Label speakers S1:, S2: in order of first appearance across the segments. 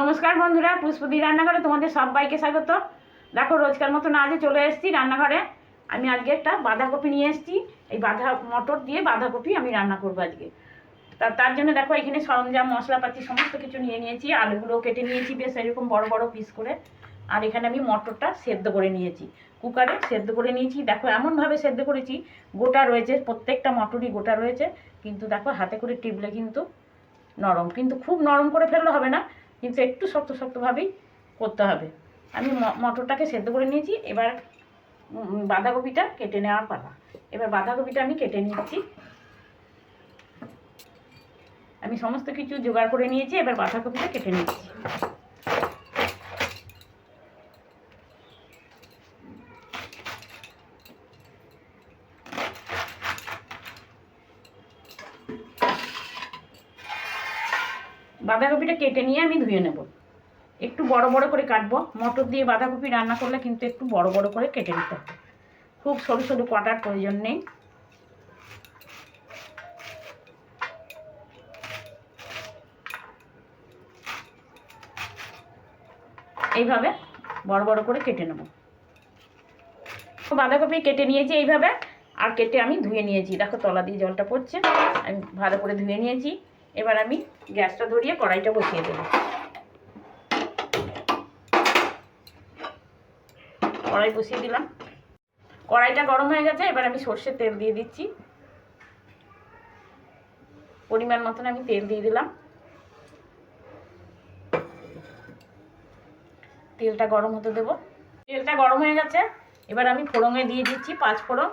S1: নমস্কার বন্ধুরা পুষ্পদি রান্নাঘরে তোমাদের সবাইকে স্বাগত। দেখো, রোজকার মতন না আজকে চলে এসেছি রান্নাঘরে। আমি আজকে একটা বাঁধাকপি নিয়ে এসেছি। এই বাঁধা মটর দিয়ে বাঁধাকপি আমি রান্না করব আজকে। তা তার জন্য দেখো, এখানে সরঞ্জাম, মশলাপাতি সমস্ত কিছু নিয়ে নিয়েছি। আলুগুলো কেটে নিয়েছি, বেশ এরকম বড় বড় পিস করে। আর এখানে আমি মটরটা সেদ্ধ করে নিয়েছি। কুকারে সেদ্ধ করে নিয়েছি। দেখো, এমনভাবে সেদ্ধ করেছি, গোটা রয়েছে, প্রত্যেকটা মটরই গোটা রয়েছে। কিন্তু দেখো, হাতে করে টিপলে কিন্তু নরম। কিন্তু খুব নরম করে ফেললে হবে না। কিন্তু একটু শক্ত শক্তভাবেই করতে হবে। আমি মটরটাকে সেদ্ধ করে নিয়েছি, এবার বাঁধাকপিটা কেটে নেওয়ার পালা। এবার বাঁধাকপিটা আমি কেটে নিচ্ছি। আমি সমস্ত কিছু জোগাড় করে নিয়েছি, এবার বাঁধাকপিটা কেটে নিচ্ছি। বাঁধাকপিটা কেটে নিয়ে আমি ধুয়ে নেব। একটু বড় বড় করে কাটবো। মটর দিয়ে বাঁধাকপি রান্না করলে কিন্তু একটু বড় বড় করে কেটে নিতে হবে। খুব সরু সরু কাটার প্রয়োজন নেই। এইভাবে বড় বড় করে কেটে নেব। বাঁধাকপি কেটে নিয়েছি এইভাবে। আর কেটে আমি ধুয়ে নিয়েছি। দেখো তলা দিয়ে জলটা পড়ছে। আমি ভালো করে ধুয়ে নিয়েছি। এবার আমি গ্যাসটা ধরিয়ে কড়াইটা বসিয়ে দেবো। কড়াই বসিয়ে দিলাম। কড়াইটা গরম হয়ে গেছে, এবার আমি সর্ষের তেল দিয়ে দিচ্ছি। পরিমাণ মতন আমি তেল দিয়ে দিলাম। তেলটা গরম হতে দেবো। তেলটা গরম হয়ে গেছে, এবার আমি ফোড়ঙে দিয়ে দিচ্ছি পাঁচ ফোড়ন।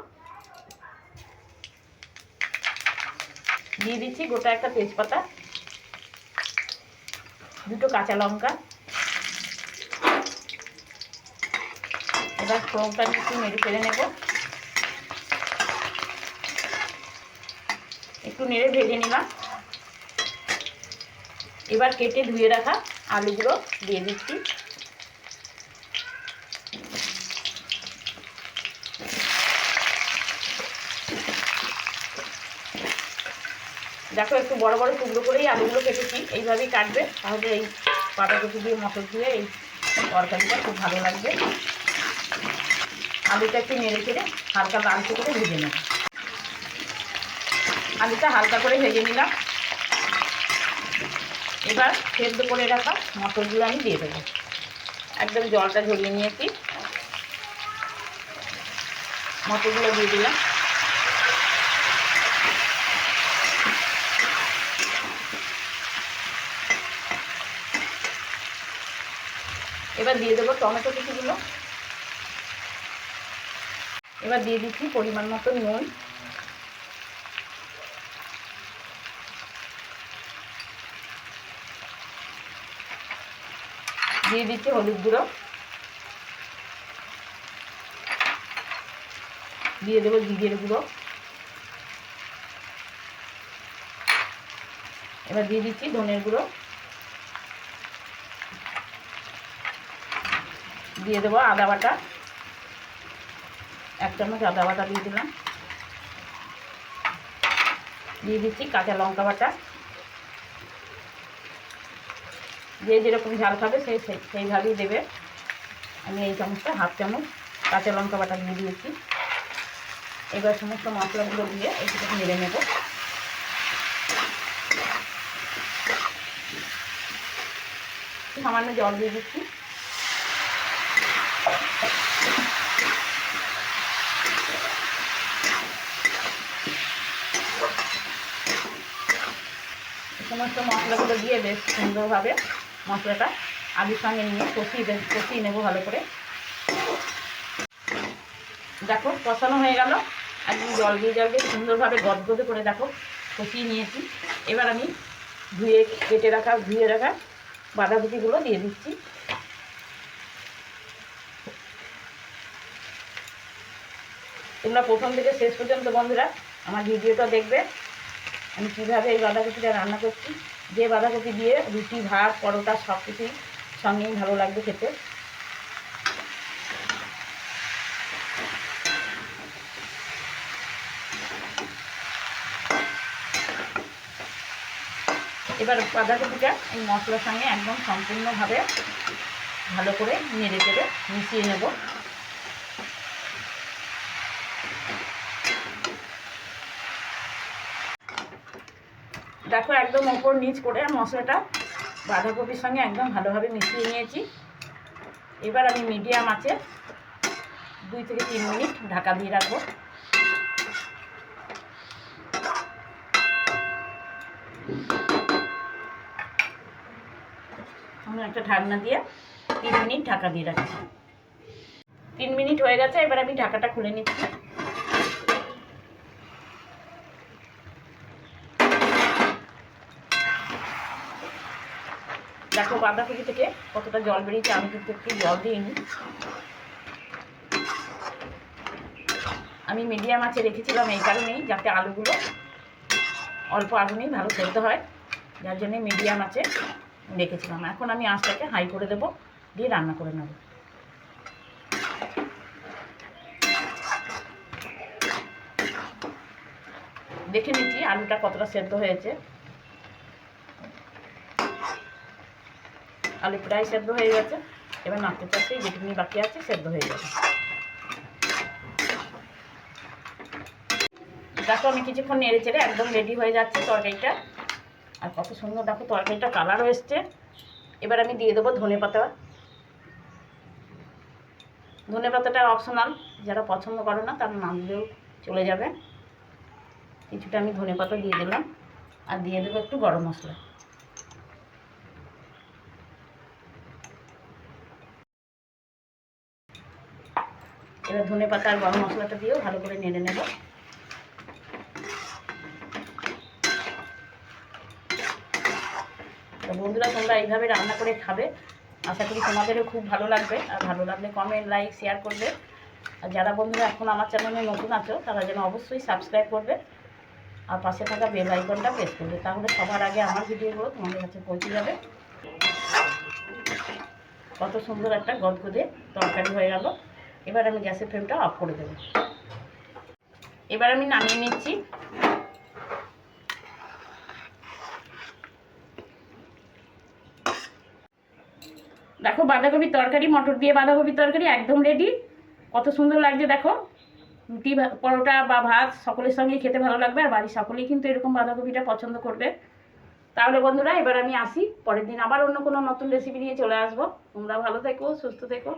S1: দিয়ে দিচ্ছি গোটা একটা তেজপাতা, দুটো কাঁচা লঙ্কা। এবার ফোড়নটা একটু নেড়ে ফেলে নেব। একটু নেড়ে ভেজে নিলাম। এবার কেটে ধুয়ে রাখা আলুগুলো দিয়ে দিচ্ছি। দেখো, একটু বড় বড় টুকরো করেই আলুগুলো কেটেছি। এইভাবেই কাটবে। তাহলে এই বাঁধাকপি দিয়ে, মটর দিয়ে এই তরকারিটা খুব ভালো লাগবে। আলুটা একটু নেড়ে চেড়ে হালকা লালচে করে ভেজে নেব। আলুটা হালকা করে ভেজে নিলাম। এবার সেদ্ধ করে রাখা মটরগুলো আমি দিয়ে দেবো। একদম জলটা ঝরিয়ে নিয়েছি। মটরগুলো দিয়ে দিলাম। এবার দিয়ে দেবো টমেটো কুচিগুলো এবার দিয়ে দিচ্ছি পরিমাণ মতো নুন। দিয়ে দিচ্ছি হলুদ গুঁড়ো। দিয়ে দেবো জিরের গুঁড়ো। এবার দিয়ে দিচ্ছি ধনের গুঁড়ো। দিয়ে দেবো আদা বাটা। এক চামচ আদা বাটা দিয়ে দিলাম। দিয়ে দিচ্ছি কাঁচা লঙ্কা বাটা। যে যেরকম ঝাল খাবে সেই সেই- সেইভাবেই দেবে। আমি এই চামচটা হাফ চামচ কাঁচা লঙ্কা বাটা দিয়ে দিয়েছি। এবার সমস্ত মশলাগুলো দিয়ে একটু নেড়ে নেব। সামান্য জল দিয়ে দিচ্ছি। সমস্ত মশলাগুলো দিয়ে বেশ সুন্দরভাবে মশলাটা আলুর সঙ্গে নিয়ে কষিয়ে বেশ, কষিয়ে নেব ভালো করে। দেখো কষানো হয়ে গেল। একদম জল দিয়ে জল দিয়ে সুন্দরভাবে গদগদে করে দেখো কষিয়ে নিয়েছি। এবার আমি ধুয়ে কেটে রাখা, ধুয়ে রাখা বাঁধাকপিগুলো দিয়ে দিচ্ছি। তোমরা প্রথম থেকে শেষ পর্যন্ত বন্ধুরা আমার ভিডিওটা দেখবে। আমি কীভাবে এই বাঁধাকপিটা রান্না করছি, যে বাঁধাকপি দিয়ে রুটি, ভাত, পরোটা সব কিছুই সঙ্গেই ভালো লাগবে খেতে। এবার বাঁধাকপিটা এই মশলার সঙ্গে একদম সম্পূর্ণভাবে ভালো করে নেড়ে চেড়ে মিশিয়ে নেব। দেখো একদম ওপর নিচ করে মশলাটা বাঁধাকপির সঙ্গে একদম ভালোভাবে মিশিয়ে নিয়েছি। এবার আমি মিডিয়াম আছে দুই থেকে তিন মিনিট ঢাকা দিয়ে রাখব। আমি একটা ঢাকনা দিয়ে তিন মিনিট ঢাকা দিয়ে রাখছি। তিন মিনিট হয়ে গেছে, এবার আমি ঢাকাটা খুলে নিচ্ছি। দেখো বাঁধাকপি থেকে কতটা জল বেরিয়েছে, আমি কিন্তু একটু জল দিইনি। আমি মিডিয়াম আঁচে রেখেছিলাম এই কারণেই, যাতে আলুগুলো অল্প আগুনেই ভালো সেদ্ধ হয়। যার জন্যে মিডিয়াম আছে রেখেছিলাম। এখন আমি আঁচটাকে হাই করে দেব, দিয়ে রান্না করে নেব। দেখে নিচ্ছি আলুটা কতটা সেদ্ধ হয়েছে। আলু প্রায় সেদ্ধ হয়ে গেছে। এবার নাড়তে চাড়তেই যেটুকুনি বাকি আছে সেদ্ধ হয়ে যাবে দেখো আমি কিছুক্ষণ নেড়ে চেড়ে একদম রেডি হয়ে যাচ্ছে তরকারিটা। আর কত সুন্দর দেখো তরকারিটা কালারও এসছে। এবার আমি দিয়ে দেবো ধনে পাতা। ধনে পাতাটা অপশনাল যারা পছন্দ করে না তারা নাম দিলেও চলে যাবে। কিছুটা আমি ধনে পাতা দিয়ে দিলাম। আর দিয়ে দেবো একটু গরম মশলা। এবার ধনে পাতা আর গরম মশলাটা দিয়েও ভালো করে নেড়ে নেব। তো বন্ধুরা, তোমরা এইভাবে রান্না করে খাবে। আশা করি তোমাদেরও খুব ভালো লাগবে। আর ভালো লাগলে কমেন্ট লাইক শেয়ার করবে। আর যারা বন্ধুরা এখন আমার চ্যানেলে নতুন আছো, তারা যেন অবশ্যই সাবস্ক্রাইব করবে। আর পাশে থাকা বেল আইকনটা প্রেস করবে। তাহলে সবার আগে আমার ভিডিওগুলো তোমাদের কাছে পৌঁছে যাবে। কত সুন্দর একটা গদগদে তরকারি হয়ে গেল। এবার আমি গ্যাসের ফ্লেমটা অফ করে দেবো। এবার আমি নামিয়ে নিচ্ছি। দেখো বাঁধাকপির তরকারি, মটর দিয়ে বাঁধাকপির তরকারি একদম রেডি কত সুন্দর লাগছে দেখো। রুটি পরোটা বা ভাত সকলের সঙ্গেই খেতে ভালো লাগবে আর বাড়ির সকলেই কিন্তু এরকম বাঁধাকপিটা পছন্দ করবে। তাহলে বন্ধুরা, এবার আমি আসি। পরের দিন আবার অন্য কোনো নতুন রেসিপি নিয়ে চলে আসব। তোমরা ভালো থেকো, সুস্থ থেকো।